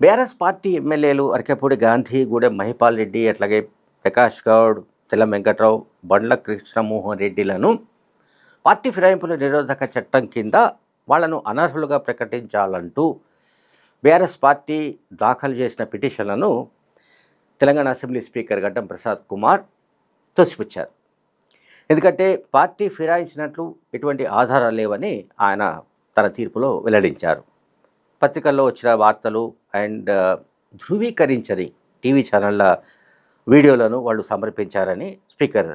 BRS party ఎమ్మెల్యేలు అరకెపూడి గాంధీ గూడెం మహిపాల్ రెడ్డి అట్లాగే ప్రకాష్ గౌడ్ తెల్ల వెంకట్రావు బండ్ల కృష్ణమోహన్ రెడ్డిలను పార్టీ ఫిరాయింపుల నిరోధక చట్టం కింద వాళ్ళను అనర్హులుగా ప్రకటించాలంటూ బీఆర్ఎస్ పార్టీ దాఖలు చేసిన పిటిషన్లను తెలంగాణ అసెంబ్లీ స్పీకర్ గడ్డం ప్రసాద్ కుమార్ తోసిపుచ్చారు. ఎందుకంటే పార్టీ ఫిరాయించినట్లు ఎటువంటి ఆధారాలు లేవని ఆయన తన తీర్పులో వెల్లడించారు. పత్రికల్లో వచ్చిన వార్తలు అండ్ ధృవీకరించని టీవీ ఛానళ్ళ వీడియోలను వాళ్ళు సమర్పించారని స్పీకర్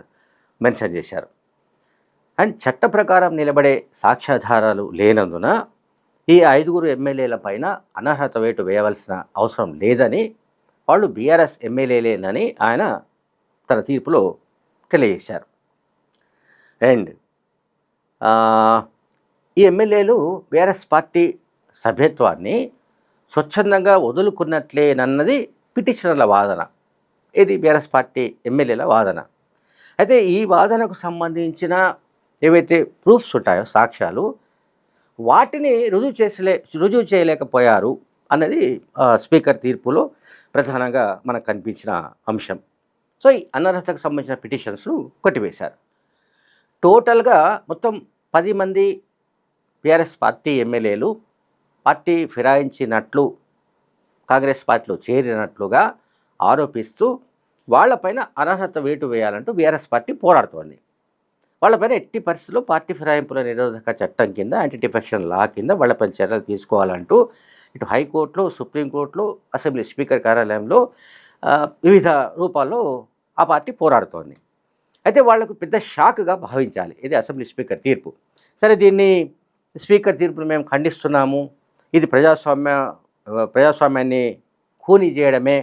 మెన్షన్ చేశారు. అండ్ చట్ట ప్రకారం నిలబడే సాక్ష్యాధారాలు లేనందున ఈ ఐదుగురు ఎమ్మెల్యేల పైన అనర్హత వేటు వేయవలసిన అవసరం లేదని వాళ్ళు బీఆర్ఎస్ ఎమ్మెల్యేలేనని ఆయన తన తీర్పులో తెలియజేశారు. అండ్ ఈ ఎమ్మెల్యేలు బీఆర్ఎస్ పార్టీ సభ్యత్వాన్ని స్వచ్ఛందంగా వదులుకున్నట్లేనన్నది పిటిషనర్ల వాదన. ఇది బీఆర్ఎస్ పార్టీ ఎమ్మెల్యేల వాదన. అయితే ఈ వాదనకు సంబంధించిన ఏవైతే ప్రూఫ్స్ ఉంటాయో సాక్ష్యాలు వాటిని రుజువు చేసలే రుజువు చేయలేకపోయారు అన్నది స్పీకర్ తీర్పులో ప్రధానంగా మనకు కనిపించిన అంశం. సో ఈ అనర్హతకు సంబంధించిన పిటిషన్స్ను కొట్టివేశారు. టోటల్గా మొత్తం పది మంది బీఆర్ఎస్ పార్టీ ఎమ్మెల్యేలు పార్టీ ఫిరాయించినట్లు కాంగ్రెస్ పార్టీలో చేరినట్లుగా ఆరోపిస్తూ వాళ్ళపైన అనర్హత వేటు వేయాలంటూ బీఆర్ఎస్ పార్టీ పోరాడుతోంది. వాళ్ళపైన ఎట్టి పరిస్థితుల్లో పార్టీ ఫిరాయింపుల నిరోధక చట్టం కింద యాంటీ డిఫెక్షన్ లా కింద వాళ్ళపైన చర్యలు తీసుకోవాలంటూ ఇటు హైకోర్టులో సుప్రీంకోర్టులో అసెంబ్లీ స్పీకర్ కార్యాలయంలో వివిధ రూపాల్లో ఆ పార్టీ పోరాడుతోంది. అయితే వాళ్ళకు పెద్ద షాక్గా భావించాలి. ఇది అసెంబ్లీ స్పీకర్ తీర్పు. సరే దీన్ని స్పీకర్ తీర్పును మేము ఖండిస్తున్నాము. ఇది ప్రజాస్వామ్య ప్రజాస్వామ్యాన్ని ఖూనీ చేయడమే.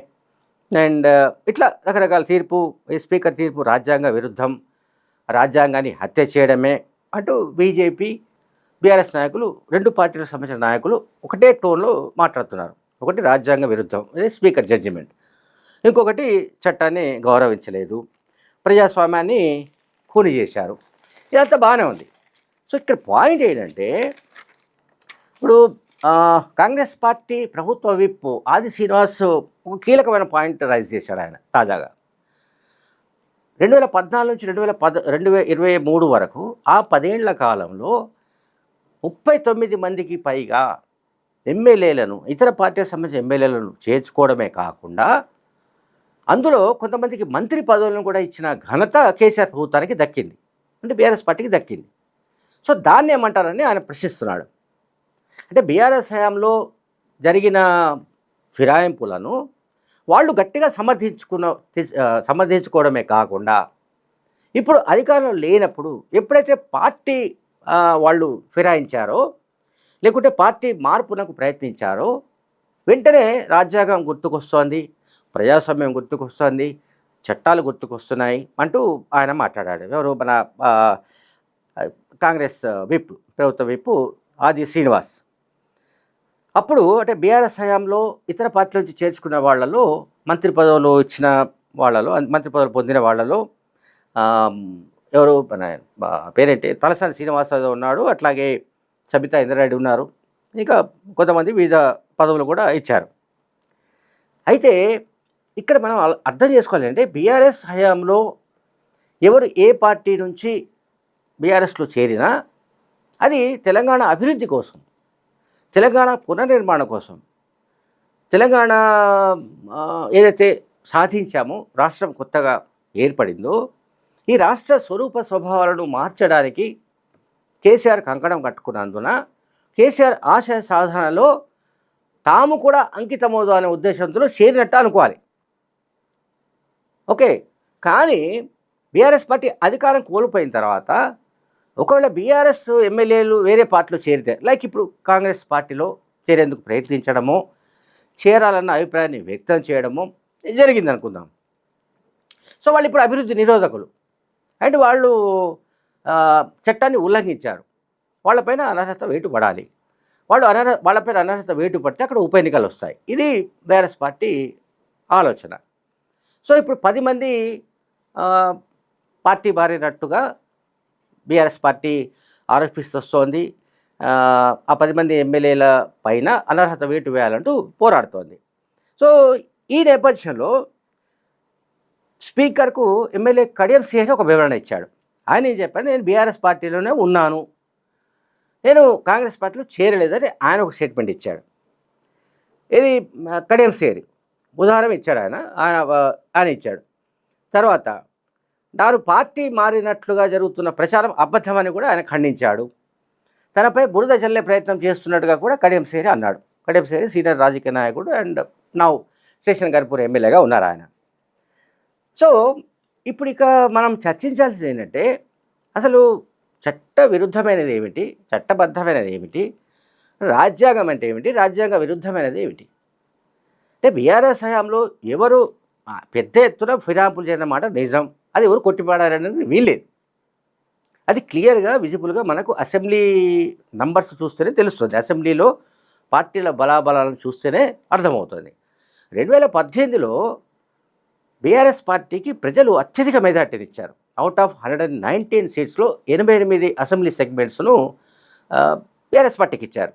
అండ్ ఇట్లా రకరకాల తీర్పు ఈ స్పీకర్ తీర్పు రాజ్యాంగ విరుద్ధం రాజ్యాంగాన్ని హత్య చేయడమే. అంటూ బీజేపీ బీఆర్ఎస్ నాయకులు రెండు పార్టీలకు సంబంధించిన నాయకులు ఒకటే టోన్లో మాట్లాడుతున్నారు. ఒకటి రాజ్యాంగ విరుద్ధం ఇది స్పీకర్ జడ్జిమెంట్. ఇంకొకటి చట్టాన్ని గౌరవించలేదు. ప్రజాస్వామ్యాన్ని ఖూని చేశారు. ఇదంతా బాగానే ఉంది. సో ఇక్కడ పాయింట్ ఏంటంటే ఇప్పుడు కాంగ్రెస్ పార్టీ ప్రభుత్వ విప్ ఆది శ్రీనివాస్ ఒక కీలకమైన పాయింట్ రైజ్ చేశాడు ఆయన తాజాగా. రెండు వేల పద్నాలుగు నుంచి రెండు వేల పద రెండు వేల ఇరవై మూడు వరకు ఆ పదేళ్ళ కాలంలో ముప్పై తొమ్మిది మందికి పైగా ఎమ్మెల్యేలను ఇతర పార్టీకి సంబంధించిన ఎమ్మెల్యేలను చేర్చుకోవడమే కాకుండా అందులో కొంతమందికి మంత్రి పదవులను కూడా ఇచ్చిన ఘనత కేసీఆర్ ప్రభుత్వానికి దక్కింది. అంటే బీఆర్ఎస్ పార్టీకి దక్కింది. సో దాన్ని ఏమంటారని ఆయన ప్రశ్నిస్తున్నాడు. అంటే బీఆర్ఎస్ హయాంలో జరిగిన ఫిరాయింపులను వాళ్ళు గట్టిగా సమర్థించుకున్న సమర్థించుకోవడమే కాకుండా ఇప్పుడు అధికారంలో లేనప్పుడు ఎప్పుడైతే పార్టీ వాళ్ళు ఫిరాయించారో లేకుంటే పార్టీ మార్పునకు ప్రయత్నించారో వెంటనే రాజ్యాంగం గుర్తుకొస్తోంది ప్రజాస్వామ్యం గుర్తుకొస్తోంది చట్టాలు గుర్తుకొస్తున్నాయి అంటూ ఆయన మాట్లాడాడు ఎవరు? మన కాంగ్రెస్ విప్ ప్రభుత్వ విప్పు ఆది శ్రీనివాస్. అప్పుడు అంటే బీఆర్ఎస్ హయాంలో ఇతర పార్టీల నుంచి చేర్చుకున్న వాళ్ళలో మంత్రి పదవులు ఇచ్చిన వాళ్ళలో మంత్రి పదవులు పొందిన వాళ్ళలో ఎవరు? మన పేరేంటి? తలసాని శ్రీనివాసరావు ఉన్నాడు. అట్లాగే సబితా ఇంద్రారెడ్డి ఉన్నారు. ఇంకా కొంతమంది వివిధ పదవులు కూడా ఇచ్చారు. అయితే ఇక్కడ మనం అర్థం చేసుకోవాలి అంటే బీఆర్ఎస్ హయాంలో ఎవరు ఏ పార్టీ నుంచి బీఆర్ఎస్లో చేరినా అది తెలంగాణ అభివృద్ధి కోసం తెలంగాణ పునర్నిర్మాణం కోసం తెలంగాణ ఏదైతే సాధించామో రాష్ట్రం కొత్తగా ఏర్పడిందో ఈ రాష్ట్ర స్వరూప స్వభావాలను మార్చడానికి కేసీఆర్ కంకణం కట్టుకున్నందున కేసీఆర్ ఆశయ సాధనలో తాము కూడా అంకితమవుదు అనే ఉద్దేశంతో చేరినట్టు అనుకోవాలి. ఓకే కానీ బీఆర్ఎస్ పార్టీ అధికారం కోల్పోయిన తర్వాత ఒకవేళ బీఆర్ఎస్ ఎమ్మెల్యేలు వేరే పార్టీలో చేరితే లైక్ ఇప్పుడు కాంగ్రెస్ పార్టీలో చేరేందుకు ప్రయత్నించడమో చేరాలన్న అభిప్రాయాన్ని వ్యక్తం చేయడమో జరిగింది అనుకుందాం. సో వాళ్ళు ఇప్పుడు అభివృద్ధి నిరోధకులు. అండ్ వాళ్ళు చట్టాన్ని ఉల్లంఘించారు. వాళ్ళపైన అనర్హత వేటు పడాలి. వాళ్ళు అనర్హ వాళ్ళపైన అనర్హత వేటు పడితే అక్కడ ఉప ఎన్నికలు వస్తాయి. ఇది బీఆర్ఎస్ పార్టీ ఆలోచన. సో ఇప్పుడు పది మంది పార్టీ మారినట్టుగా బీఆర్ఎస్ పార్టీ ఆరోపిస్తూ వస్తోంది. ఆ, పది మంది ఎమ్మెల్యేల పైన అనర్హత వేటు వేయాలంటూ పోరాడుతోంది. సో ఈ నేపథ్యంలో స్పీకర్కు ఎమ్మెల్యే కడియం సిహెచ్ ఒక వివరణ ఇచ్చాడు. ఆయన ఏం చెప్పాను నేను బీఆర్ఎస్ పార్టీలోనే ఉన్నాను. నేను కాంగ్రెస్ పార్టీలో చేరలేదని ఆయన ఒక స్టేట్మెంట్ ఇచ్చాడు. ఇది కడియం సేరి ఉదాహరణ ఇచ్చాడు ఆయన. ఆయన ఆయన ఇచ్చాడు. తర్వాత తాను పార్టీ మారినట్లుగా జరుగుతున్న ప్రచారం అబద్ధమని కూడా ఆయన ఖండించాడు. తనపై బురద చల్లే ప్రయత్నం చేస్తున్నట్టుగా కూడా కడియంశేరి అన్నాడు. కడియంశేరి సీనియర్ రాజకీయ నాయకుడు అండ్ నౌ శేషన్ గర్పూర్ ఎమ్మెల్యేగా ఉన్నారు ఆయన. సో ఇప్పుడు ఇక మనం చర్చించాల్సింది ఏంటంటే అసలు చట్ట విరుద్ధమైనది ఏమిటి? చట్టబద్ధమైనది ఏమిటి? రాజ్యాంగం అంటే ఏమిటి? రాజ్యాంగ విరుద్ధమైనది ఏమిటి? అంటే బీఆర్ఎస్ హయాంలో ఎవరు పెద్ద ఎత్తున ఫిరాంపులు చేయడం మాట నిజం. అది ఎవరు కొట్టిపాడారనేది వీల్లేదు. అది క్లియర్గా విజిబుల్గా మనకు అసెంబ్లీ నంబర్స్ చూస్తేనే తెలుస్తుంది. అసెంబ్లీలో పార్టీల బలాబలాలను చూస్తేనే అర్థమవుతుంది. రెండు వేల పద్దెనిమిదిలో బీఆర్ఎస్ పార్టీకి ప్రజలు అత్యధిక మెజార్టీని ఇచ్చారు. Out of hundred and nineteen సీట్స్లో ఎనభై ఎనిమిది అసెంబ్లీ సెగ్మెంట్స్ను బీఆర్ఎస్ పార్టీకి ఇచ్చారు.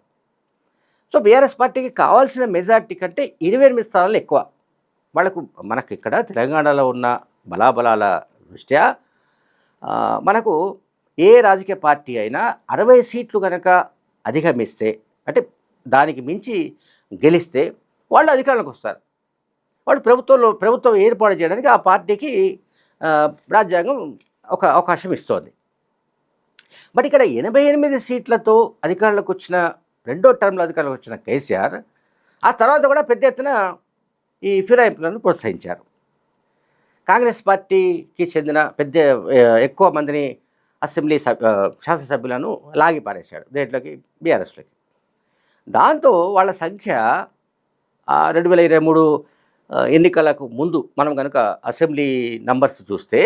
సో బీఆర్ఎస్ పార్టీకి కావాల్సిన మెజార్టీ కంటే ఇరవై ఎనిమిది స్థానాలు ఎక్కువ. వాళ్ళకు మనకి ఇక్కడ తెలంగాణలో ఉన్న బలాబలాల దృష్ట్యా మనకు ఏ రాజకీయ పార్టీ అయినా అరవై సీట్లు కనుక అధిగమిస్తే అంటే దానికి మించి గెలిస్తే వాళ్ళు అధికారంలోకి వస్తారు. వాళ్ళు ప్రభుత్వంలో ప్రభుత్వం ఏర్పాటు చేయడానికి ఆ పార్టీకి రాజ్యాంగం ఒక అవకాశం ఇస్తోంది. బట్ ఇక్కడ ఎనభై ఎనిమిది సీట్లతో అధికారంలోకి వచ్చిన రెండో టర్మ్లో అధికారంలోకి వచ్చిన కేసీఆర్ ఆ తర్వాత కూడా పెద్ద ఎత్తున ఈ ఫిరాయింపులను ప్రోత్సహించారు. కాంగ్రెస్ పార్టీకి చెందిన పెద్ద ఎక్కువ మందిని అసెంబ్లీ శాసనసభ్యులను లాగి పారేశాడు దేంట్లోకి? బీఆర్ఎస్లోకి. దాంతో వాళ్ళ సంఖ్య రెండు వేల ఇరవై మూడు ఎన్నికలకు ముందు మనం కనుక అసెంబ్లీ నంబర్స్ చూస్తే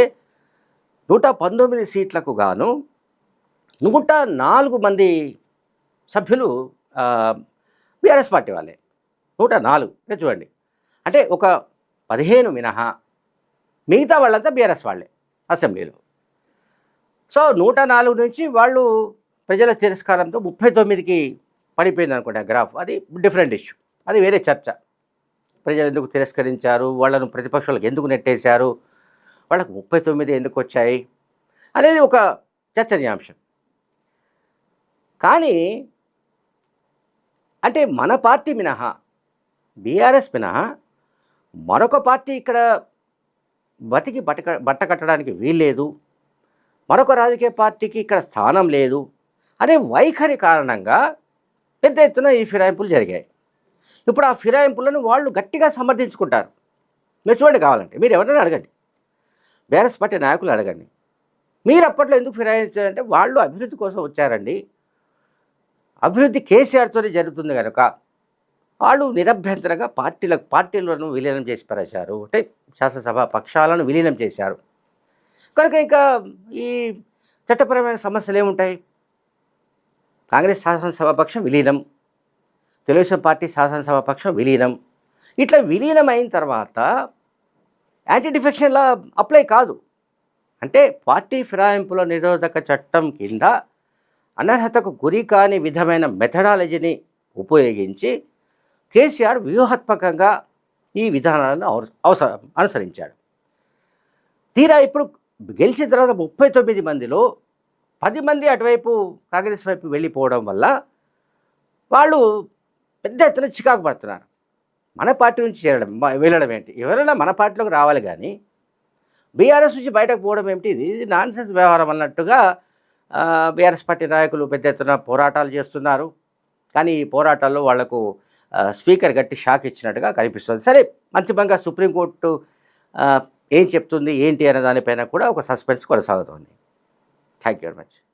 నూట పంతొమ్మిది సీట్లకు గాను నూట నాలుగు మంది సభ్యులు బీఆర్ఎస్ పార్టీ వాళ్ళే. నూట నాలుగు. చూడండి. అంటే ఒక పదిహేను మినహా మిగతా వాళ్ళంతా బీఆర్ఎస్ వాళ్ళే అసెంబ్లీలో. సో నూట నాలుగు నుంచి వాళ్ళు ప్రజల తిరస్కారంతో ముప్పై తొమ్మిదికి పడిపోయింది అనుకుంటా గ్రాఫ్. అది డిఫరెంట్ ఇష్యూ. అది వేరే చర్చ. ప్రజలు ఎందుకు తిరస్కరించారు? వాళ్ళను ప్రతిపక్షాలకు ఎందుకు నెట్టేశారు? వాళ్ళకు ముప్పై తొమ్మిది ఎందుకు వచ్చాయి? అనేది ఒక చర్చనీయాంశం. కానీ అంటే మన పార్టీ మినహా బీఆర్ఎస్ మినహా మరొక పార్టీ ఇక్కడ బతికి బట్ట బట్ట కట్టడానికి వీల్లేదు. మరొక రాజకీయ పార్టీకి ఇక్కడ స్థానం లేదు. అనే వైఖరి కారణంగా పెద్ద ఎత్తున ఈ ఫిరాయింపులు జరిగాయి. ఇప్పుడు ఆ ఫిరాయింపులను వాళ్ళు గట్టిగా సమర్థించుకుంటారు. మీరు చూడండి కావాలంటే మీరు ఎవరైనా అడగండి. బీఆర్ఎస్ పార్టీ నాయకులు అడగండి. మీరు అప్పట్లో ఎందుకు ఫిరాయించారంటే వాళ్ళు అభివృద్ధి కోసం వచ్చారండి. అభివృద్ధి కేసీఆర్తోనే జరుగుతుంది కనుక వాళ్ళు నిరభ్యంతరంగా పార్టీలకు పార్టీలను విలీనం చేసి పరేశారు. అంటే శాసనసభ పక్షాలను విలీనం చేశారు. కనుక ఇంకా ఈ చట్టపరమైన సమస్యలు ఏముంటాయి? కాంగ్రెస్ శాసనసభ పక్షం విలీనం. తెలుగుదేశం పార్టీ శాసనసభ పక్షం విలీనం. ఇట్లా విలీనం అయిన తర్వాత యాంటీ డిఫెక్షన్ లా అప్లై కాదు. అంటే పార్టీ ఫిరాయింపుల నిరోధక చట్టం కింద అనర్హతకు గురి కాని విధమైన మెథడాలజీని ఉపయోగించి కేసీఆర్ వ్యూహాత్మకంగా ఈ విధానాలను అవస- అవసరం అనుసరించాడు. తీరా ఇప్పుడు గెలిచిన తర్వాత ముప్పై తొమ్మిది మందిలో పది మంది అటువైపు కాంగ్రెస్ వైపు వెళ్ళిపోవడం వల్ల వాళ్ళు పెద్ద ఎత్తున చికాకు పడుతున్నారు. మన పార్టీ నుంచి చేరడం వెళ్ళడం ఏంటి? ఎవరైనా మన పార్టీలోకి రావాలి కానీ బీఆర్ఎస్ నుంచి బయటకు పోవడం ఏమిటి? ఇది ఇది వ్యవహారం అన్నట్టుగా బీఆర్ఎస్ పార్టీ నాయకులు పెద్ద ఎత్తున పోరాటాలు చేస్తున్నారు. కానీ ఈ పోరాటాల్లో వాళ్ళకు స్పీకర్ గట్టి షాక్ ఇచ్చినట్టుగా కనిపిస్తుంది. సరే అంతిమంగా సుప్రీంకోర్టు ఏం చెప్తుంది ఏంటి అనే దానిపైన కూడా ఒక సస్పెన్స్ కొనసాగుతుంది. Thank you very much.